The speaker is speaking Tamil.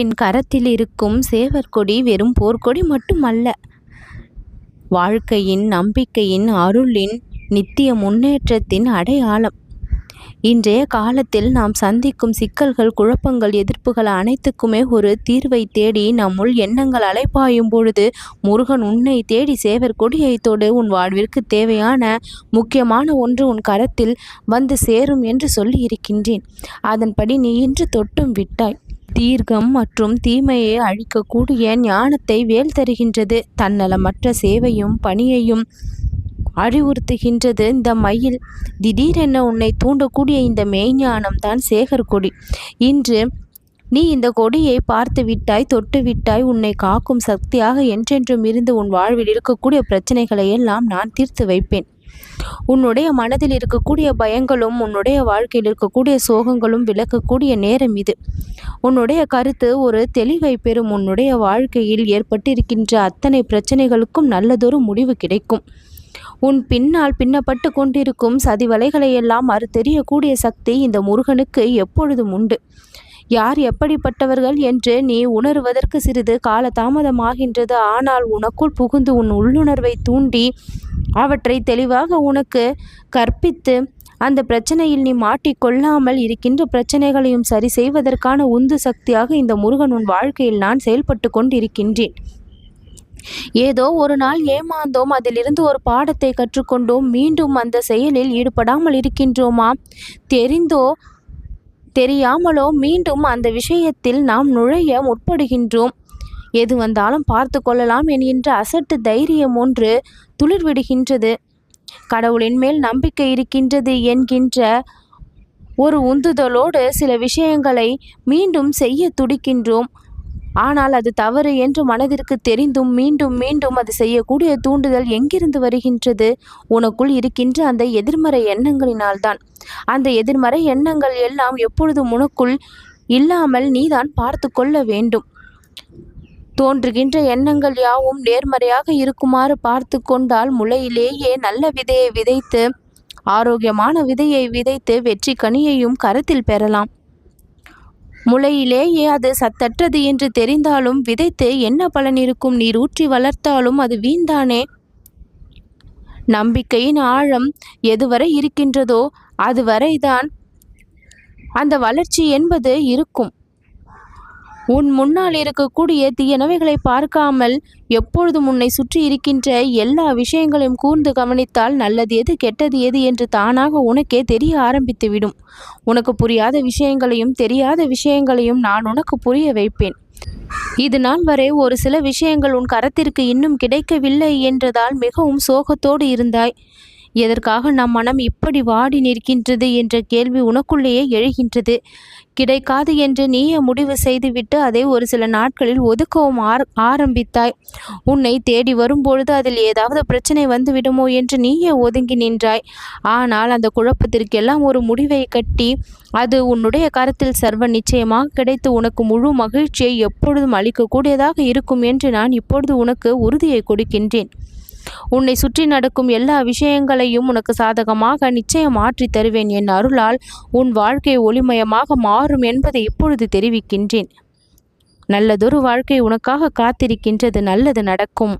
என் கரத்தில் இருக்கும் சேவற்கொடி வெறும் போர்க்கொடி மட்டுமல்ல. வாழ்க்கையின் நம்பிக்கையின் அருளின் நித்திய முன்னேற்றத்தின் அடையாளம். இன்றைய காலத்தில் நாம் சந்திக்கும் சிக்கல்கள் குழப்பங்கள் எதிர்ப்புகள் அனைத்துக்குமே ஒரு தீர்வை தேடி நம்முள் எண்ணங்கள் அலைப்பாயும் பொழுது முருகன் உன்னை தேடி சேவர் கொடியைத்தோடு உன் வாழ்விற்கு தேவையான முக்கியமான ஒன்று உன் கரத்தில் வந்து சேரும் என்று சொல்லி இருக்கின்றேன். அதன்படி நீ இன்று தொட்டும் விட்டாய். தீர்க்கம் மற்றும் தீமையை அழிக்கக்கூடிய ஞானத்தை வேல் தருகின்றது. தன்னலமற்ற சேவையும் பணியையும் அறிவுறுத்துகின்றது. இந்த மயில் திடீரென உன்னை தூண்டக்கூடிய இந்த மெய்ஞானம் தான் சேகர் கொடி. இன்று நீ இந்த கொடியை பார்த்து விட்டாய் தொட்டு விட்டாய் உன்னை காக்கும் சக்தியாக என்றென்றும் இருந்து உன் வாழ்வில் இருக்கக்கூடிய பிரச்சனைகளை எல்லாம் நான் தீர்த்து வைப்பேன். உன்னுடைய மனதில் இருக்கக்கூடிய பயங்களும் உன்னுடைய வாழ்க்கையில் இருக்கக்கூடிய சோகங்களும் விளக்கக்கூடிய நேரம் இது. உன்னுடைய கருத்து ஒரு தெளிவை பெறும். உன்னுடைய வாழ்க்கையில் ஏற்பட்டிருக்கின்ற அத்தனை பிரச்சனைகளுக்கும் நல்லதொரு முடிவு கிடைக்கும். உன் பின்னால் பின்னப்பட்டு கொண்டிருக்கும் சதிவலைகளையெல்லாம் வலைகளை எல்லாம் தெரியக்கூடிய சக்தி இந்த முருகனுக்கு எப்பொழுதும் உண்டு. யார் எப்படிப்பட்டவர்கள் என்று நீ உணருவதற்கு சிறிது காலதாமதமாகின்றது. ஆனால் உனக்குள் புகுந்து உன் உள்ளுணர்வை தூண்டி அவற்றை தெளிவாக உனக்கு கற்பித்து அந்த பிரச்சனையில் நீ மாட்டிக்கொள்ளாமல் இருக்கின்ற பிரச்சனைகளையும் சரி செய்வதற்கான உந்து சக்தியாக இந்த முருகன் உன் வாழ்க்கையில் நான் செயல்பட்டு கொண்டிருக்கின்றேன். ஏதோ ஒரு நாள் ஏமாந்தோம். அதிலிருந்து ஒரு பாடத்தை கற்றுக்கொண்டோம். மீண்டும் அந்த செயலில் ஈடுபடாமல் இருக்கின்றோமா? தெரிந்தோ? தெரியாமலோ? மீண்டும் அந்த விஷயத்தில் நாம் நுழைய முற்படுகின்றோம். எது வந்தாலும் பார்த்து கொள்ளலாம் என்கின்ற அசட்டு தைரியம் ஒன்று துளிர்விடுகின்றது. கடவுளின் மேல் நம்பிக்கை இருக்கின்றது என்கின்ற ஒரு உந்துதலோடு சில விஷயங்களை மீண்டும் செய்ய துடிக்கின்றோம். ஆனால் அது தவறு என்று மனதிற்கு தெரிந்தும் மீண்டும் மீண்டும் அது செய்யக்கூடிய தூண்டுதல் எங்கிருந்து வருகின்றது? உனக்குள் இருக்கின்ற அந்த எதிர்மறை எண்ணங்களினால்தான். அந்த எதிர்மறை எண்ணங்கள் எல்லாம் எப்பொழுதும் உனக்குள் இல்லாமல் நீதான் பார்த்து கொள்ள வேண்டும். தோன்றுகின்ற எண்ணங்கள் யாவும் நேர்மறையாக இருக்குமாறு பார்த்து கொண்டால் முளையிலேயே நல்ல விதையை விதைத்து ஆரோக்கியமான விதையை விதைத்து வெற்றி கனியையும் கருத்தில் பெறலாம். முளையிலேயே அது சத்தற்றது என்று தெரிந்தாலும் விதைத்து என்ன பலன் இருக்கும்? நீர் ஊற்றி வளர்த்தாலும் அது வீண்தானே? நம்பிக்கையின் ஆழம் எதுவரை இருக்கின்றதோ அதுவரைதான். அந்த வளர்ச்சி என்பது இருக்கும். உன் முன்னால் இருக்கக்கூடிய தீயனவைகளை பார்க்காமல் எப்பொழுதும் உன்னை சுற்றி இருக்கின்ற எல்லா விஷயங்களையும் கூர்ந்து கவனித்தால் நல்லது எது கெட்டது எது என்று தானாக உனக்கே தெரிய ஆரம்பித்துவிடும். உனக்கு புரியாத விஷயங்களையும் தெரியாத விஷயங்களையும் நான் உனக்கு புரிய வைப்பேன். இது நாள் வரை ஒரு சில விஷயங்கள் உன் கரத்திற்கு இன்னும் கிடைக்கவில்லை என்றதால் மிகவும் சோகத்தோடு இருந்தாய். எதற்காக நம் மனம் இப்படி வாடி நிற்கின்றது என்ற கேள்வி உனக்குள்ளேயே எழுகின்றது. கிடைக்காது என்று நீயே முடிவு செய்துவிட்டு அதை ஒரு சில நாட்களில் ஒதுக்கவும் ஆரம்பித்தாய். உன்னை தேடி வரும்பொழுது அதில் ஏதாவது பிரச்சனை வந்துவிடுமோ என்று நீயே ஒதுங்கி நின்றாய். ஆனால் அந்த குழப்பத்திற்கெல்லாம் ஒரு முடிவை கட்டி அது உன்னுடைய கருத்தில் சர்வ நிச்சயமாக கிடைத்து உனக்கு முழு மகிழ்ச்சியை எப்பொழுதும் அளிக்கக்கூடியதாக இருக்கும் என்று நான் இப்பொழுது உனக்கு உறுதியை கொடுக்கின்றேன். உன்னை சுற்றி நடக்கும் எல்லா விஷயங்களையும் உனக்கு சாதகமாக நிச்சயம் மாற்றி தருவேன் என் அருளால் உன் வாழ்க்கை ஒளிமயமாக மாறும் என்பதை இப்பொழுது தெரிவிக்கின்றேன். நல்லதொரு வாழ்க்கை உனக்காக காத்திருக்கின்றது நல்லது நடக்கும்.